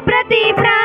ప్రతి ప్రా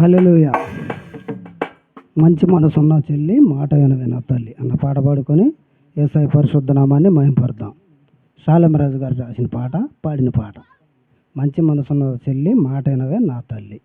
హల్లెలూయ. మంచి మనసున్న చెల్లి మాట వినవే నా తల్లి అన్న పాట పాడుకొని ఏసై పరిశుద్ధ నామాన్ని మహింపడదాం శాలమరాజు గారు రాసిన పాట పాడిన పాట. మంచి మనసున్న చెల్లి మాట వినవే నా తల్లి.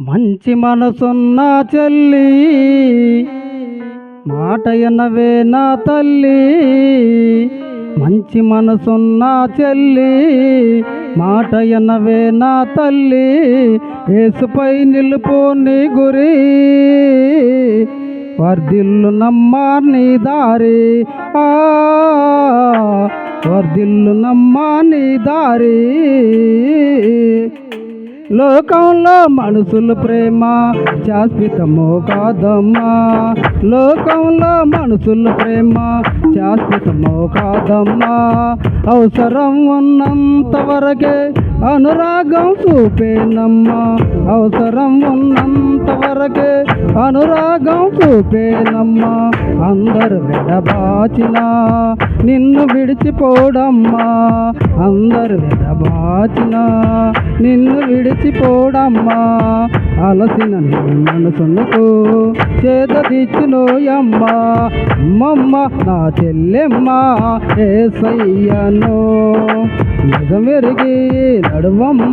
మంచి మనసున్న చెల్లి మాట వినవే నా తల్లి. మంచి మనసున్న చెల్లి మాట ఎనవే నా తల్లి ఏసుపై నిలుపు నీ గురి. వర్దిల్లు నమ్మా నీ దారి ఆ వర్ధిల్లు నమ్మా నీ దారి. లోకంలో మనుషుల ప్రేమ శాశ్వతము కాదమ్మా. లోకంలో మనుషుల ప్రేమ శాశ్వతమో కాదమ్మా. అవసరం ఉన్నంత వరకే అనురాగం చూపేనమ్మా. అవసరం ఉన్నంత వరకే అనురాగం చూపేనమ్మా. అందరు విడబాచిన నిన్ను విడిచిపోడమ్మా. అందరు విడబాచిన నిన్ను విడిచిపోడమ్మా. అలసిన నీ మనసునకు చేద తీర్చునోయమ్మా అమ్మమ్మ నా చెల్లెమ్మ ఏసయ్యను. నిజమెరిగి నడువమ్మ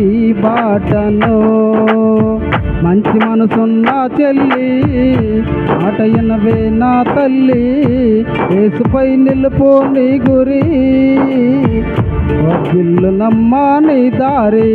ఈ బాటను మంచి మనసున్న చెల్లి మాట ఎనవే నా తల్లి ఏసుపై నిలుపు నీ గురి. వదిల్లు నమ్మా నీ దారి.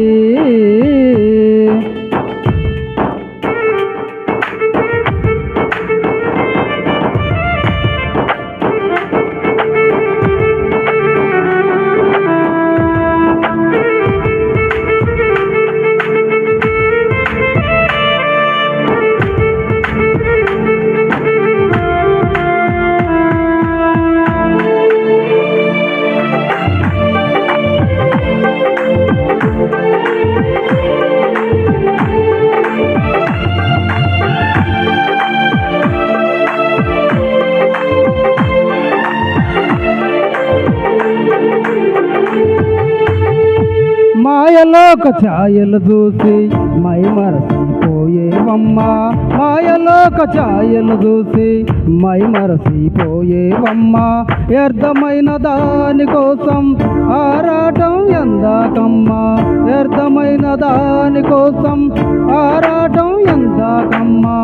మాయలోక ఛాయలు చూసి మై మరసిపోయేవమ్మా. మాయలోక ఛాయలు చూసి మై మరసిపోయేవమ్మా. వ్యర్థమైన దాని కోసం ఆరాటం ఎందాకమ్మా. వ్యర్థమైన దాని కోసం ఆరాటం ఎందాకమ్మా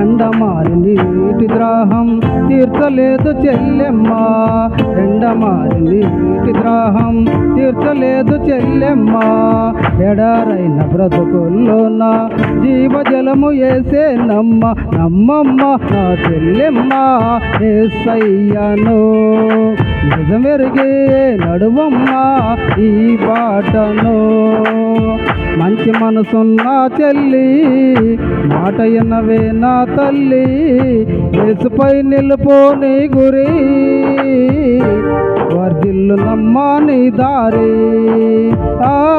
ఎండమారి నీటి ద్రాహం తీర్చలేదు చెల్లెమ్మ. ఎండమారి నీటి ద్రాహం తీర్చలేదు చెల్లెమ్మ. ఎడారైన బ్రతుకుల్లోన జీవజలము ఏసే నమ్మ నమ్మమ్మ నా చెల్లెమ్మ ఏసయ్యను. నిజమెరిగే నడువమ్మ ఈ బాటను మంచి మనసున్న చెల్లి మాట ఎన్నవే నా తల్లి యేసుపై నిలుపో నీ గురి. వర్దిల్లు నమ్మా నీ దారి. ఆ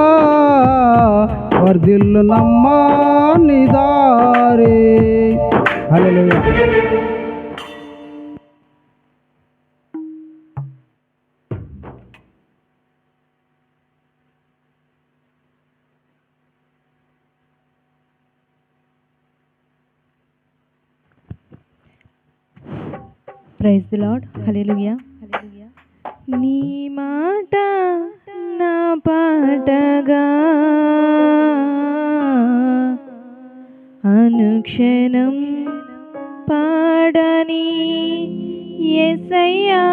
వర్ధిల్లు నమ్మా నీ దారి. హల్లెలూయా. ప్రైజ్ ది లాడ్ హలేలుయా నీ మాట నా పాటగా అనుక్షణం పాడని ఎసయ్యా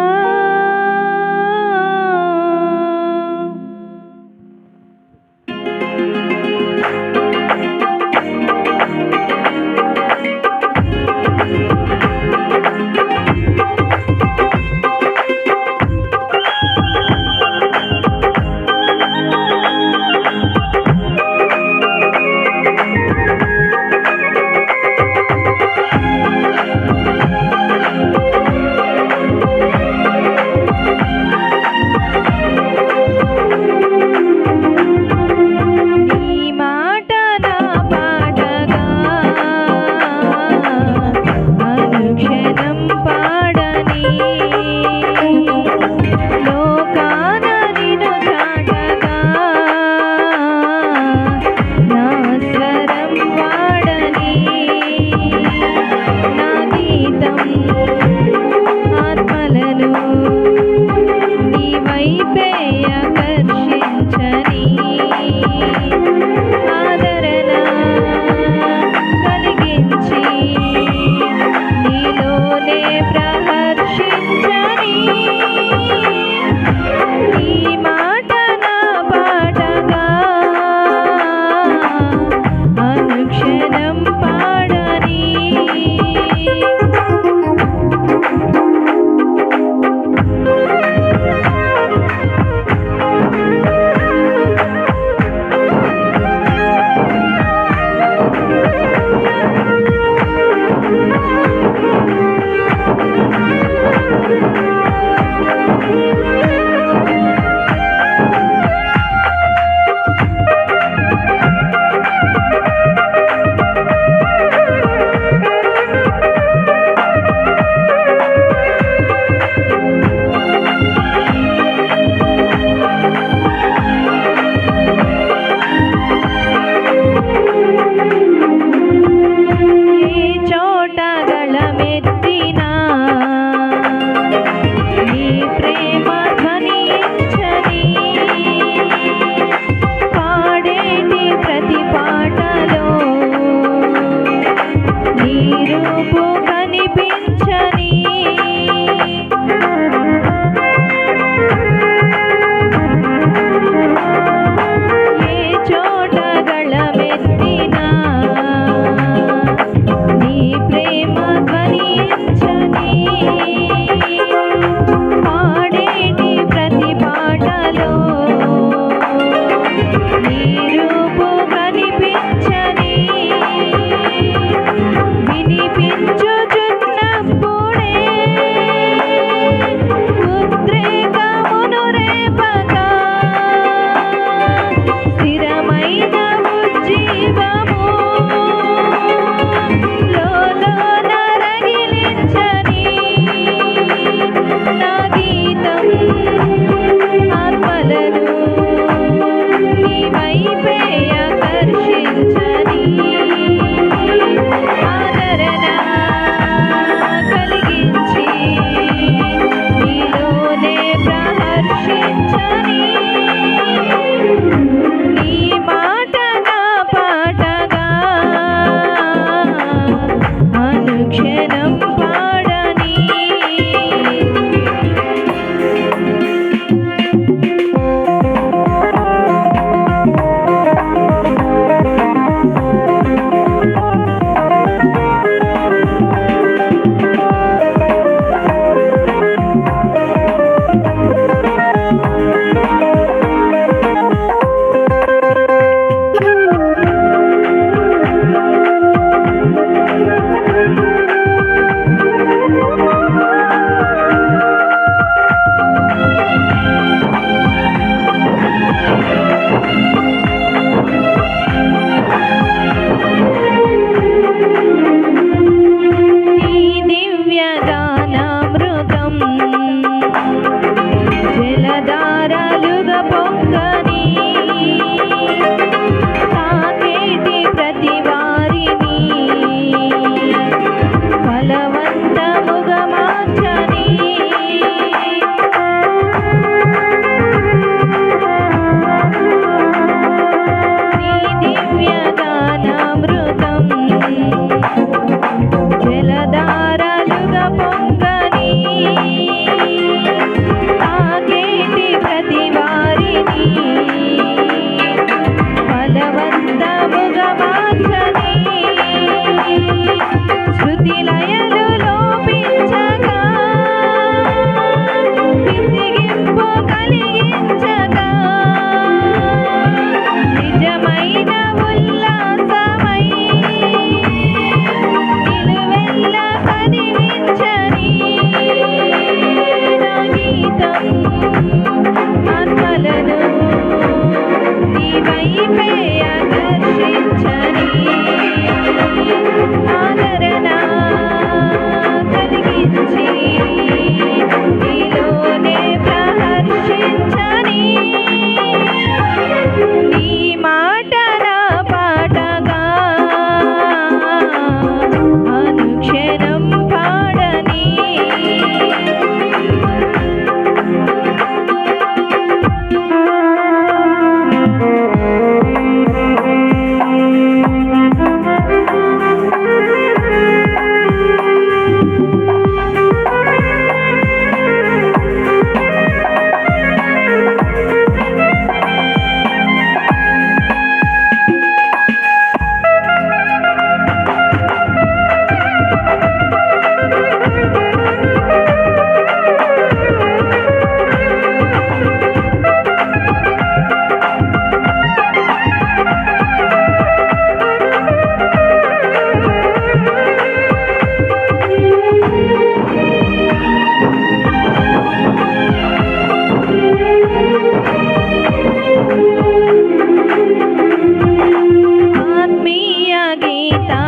ಸೀತಾ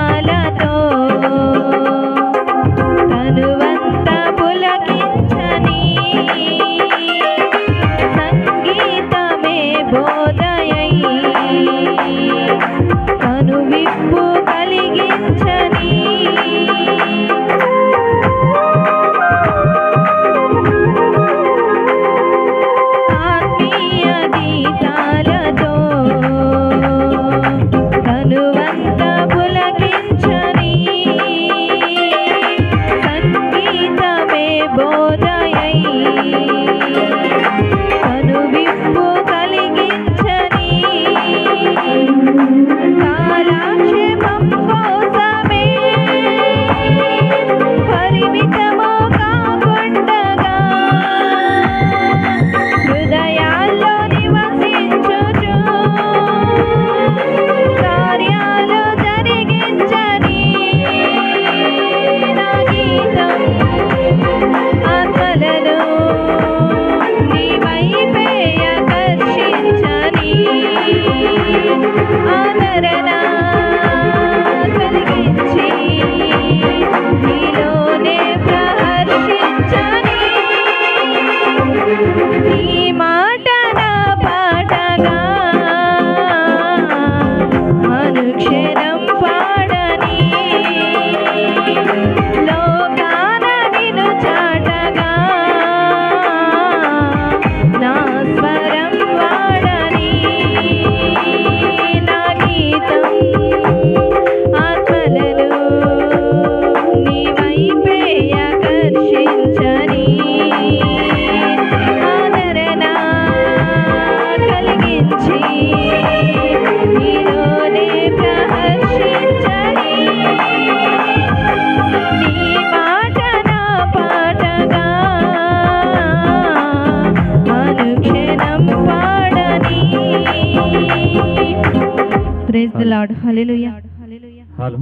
లార్డ్ హల్లెలూయా. హలో.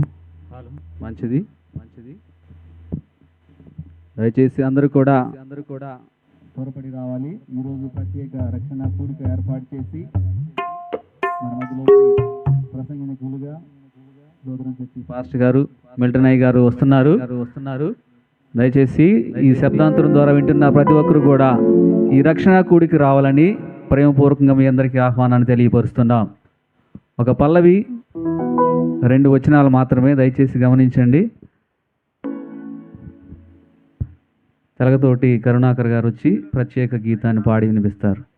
హలో. మంచిది. మంచిది. దయచేసి అందరూ కూడా అందరూ కూడా త్వరపడి రావాలి. ఈరోజు ప్రత్యేక రక్షణ కూడిక ఏర్పాటు చేసి మన పాస్టర్ గారు మిల్టన్ అయ్య గారు వస్తున్నారు. వస్తున్నారు. దయచేసి ఈ శబ్దాంతరం ద్వారా వింటున్న ప్రతి ఒక్కరు కూడా ఈ రక్షణ కూడికి రావాలని ప్రేమపూర్వకంగా మీ అందరికీ ఆహ్వానాన్ని తెలియపరుస్తున్నాం. ఒక పల్లవి రెండు వచనాలు మాత్రమే దయచేసి గమనించండి. తెలగతోటి కరుణాకర్ గారు వచ్చి ప్రత్యేక గీతాన్ని పాడి వినిపిస్తారు.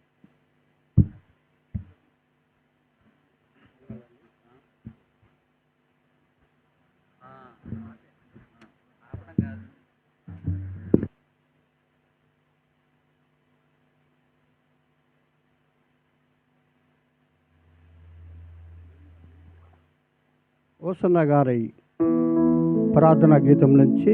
ఓసన్న గారి ప్రార్థనా గీతం నుంచి